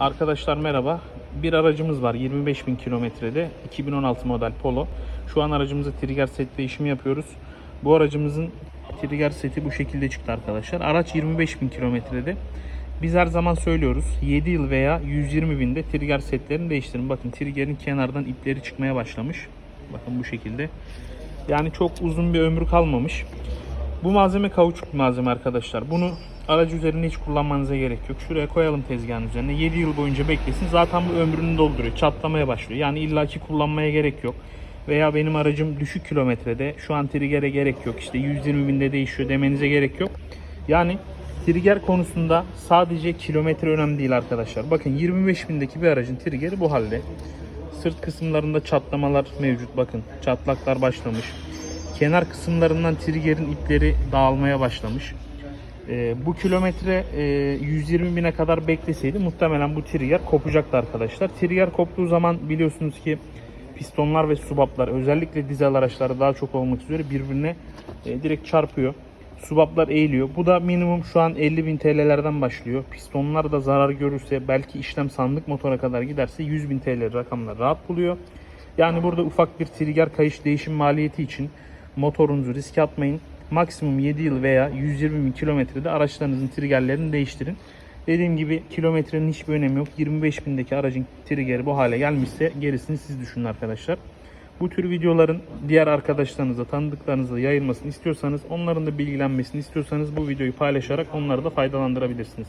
Arkadaşlar merhaba. Bir aracımız var 25.000 kilometrede 2016 model Polo. Şu an aracımıza trigger set değişimi yapıyoruz. Bu aracımızın trigger seti bu şekilde çıktı arkadaşlar. Araç 25.000 kilometrede. Biz her zaman söylüyoruz 7 yıl veya 120 binde trigger setlerini değiştirin. Bakın triggerin kenardan ipleri çıkmaya başlamış. Bakın bu şekilde. Yani çok uzun bir ömrü kalmamış. Bu malzeme kauçuk malzeme arkadaşlar. Bunu aracı üzerinde hiç kullanmanıza gerek yok. Şuraya koyalım tezgahın üzerine. 7 yıl boyunca beklesin. Zaten bu ömrünü dolduruyor. Çatlamaya başlıyor. Yani illaki kullanmaya gerek yok. Veya benim aracım düşük kilometrede. Şu an trigger'e gerek yok. İşte 120 binde değişiyor demenize gerek yok. Yani trigger konusunda sadece kilometre önemli değil arkadaşlar. Bakın 25 bindeki bir aracın triggeri bu halde. Sırt kısımlarında çatlamalar mevcut. Bakın çatlaklar başlamış. Kenar kısımlarından triggerin ipleri dağılmaya başlamış. Ee, bu kilometre e, 120 bine kadar bekleseydi muhtemelen bu trigger kopacaktı arkadaşlar. Trigger koptuğu zaman biliyorsunuz ki pistonlar ve subaplar özellikle dizel araçlarda daha çok olmak üzere birbirine e, direkt çarpıyor. Subaplar eğiliyor. Bu da minimum şu an 50.000 TL'lerden başlıyor. Pistonlar da zarar görürse belki işlem sandık motora kadar giderse 100.000 TL rakamlar rahat buluyor. Yani burada ufak bir trigger kayış değişim maliyeti için motorunuzu riske atmayın. Maksimum 7 yıl veya 120 bin kilometrede araçlarınızın triggerlerini değiştirin. Dediğim gibi kilometrenin hiçbir önemi yok. 25 bindeki aracın triggeri bu hale gelmişse gerisini siz düşünün arkadaşlar. Bu tür videoların diğer arkadaşlarınıza, tanıdıklarınıza yayılmasını istiyorsanız, onların da bilgilenmesini istiyorsanız bu videoyu paylaşarak onları da faydalandırabilirsiniz.